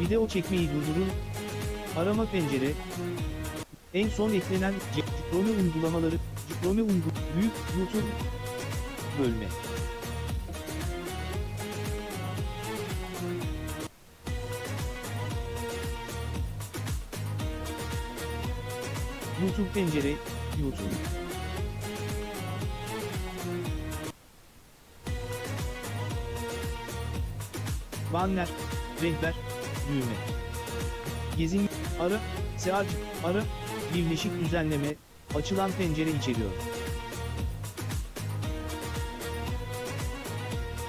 Video çekmeyi durdurun. Arama pencere. En son eklenen Chrome uygulamaları. Chrome uygu büyük YouTube bölme. YouTube pencere, YouTube. Banner, rehber, düğme. Gezin, ara, search, ara, birleşik düzenleme, açılan pencere içeriyor.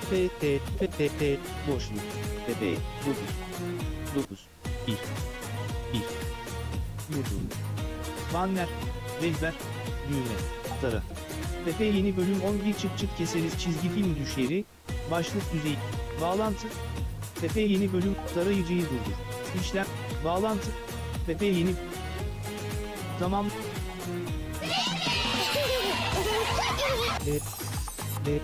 P, T, P, T, T, boşluk, P, P, 9, 9, 1, 1, YouTube. Banner, rehber, düğme, tara. Pepe yeni bölüm 11 çıt çıt keseriz çizgi film düşleri, başlık düzeyi, bağlantı. Pepe yeni bölüm tarayıcıyı durdur. İşlem, bağlantı. Pepe yeni. Tamam. E, e,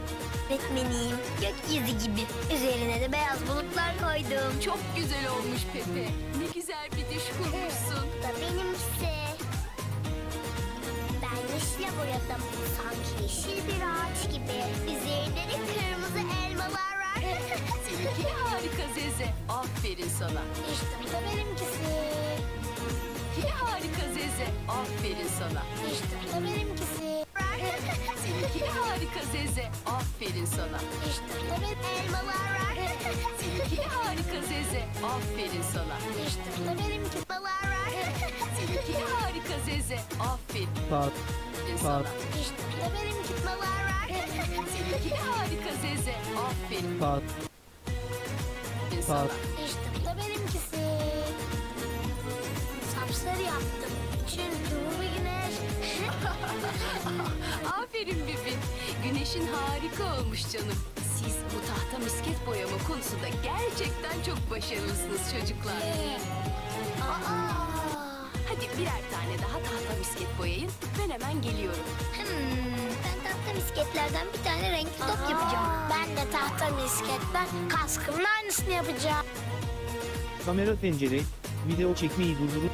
Öğretmenim, gökyüzü gibi. Üzerine de beyaz bulutlar koydum. Çok güzel olmuş Pepe. Ne güzel bir düş kurmuşsun. Bu da benimkisi. Ben yeşile boyadım. Sanki yeşil bir ağaç gibi. Üzerinde de kırmızı elmalar var. Zeze. Aferin sana. işte bu da benimkisi. Ki harika Zeze. Aferin sana. İşte bu da benimkisi. Seninki harika Zeze. Aferin sana. İşte bu da benim elmalar var. Seninki harika Zeze. Aferin sana. İşte bu da benimki balar var. Seninki harika Zeze. Aferin pa, sana. İşte bu da benimki balar var. Seninki harika Zeze. Aferin pa, sana. İşte bu da benimkisi. Sapsarı yaptım. Çünkü bu bir güneş. Aferin Bibi. Güneşin harika olmuş canım. Siz bu tahta misket boyama konusunda gerçekten çok başarılısınız çocuklar. Aa. Hadi birer tane daha tahta misket boyayın. Ben hemen geliyorum. Hmm, ben tahta misketlerden bir tane renkli top yapacağım. Tahta misketten kaskımın aynısını yapacağım. kamera pencere, video çekmeyi durdurup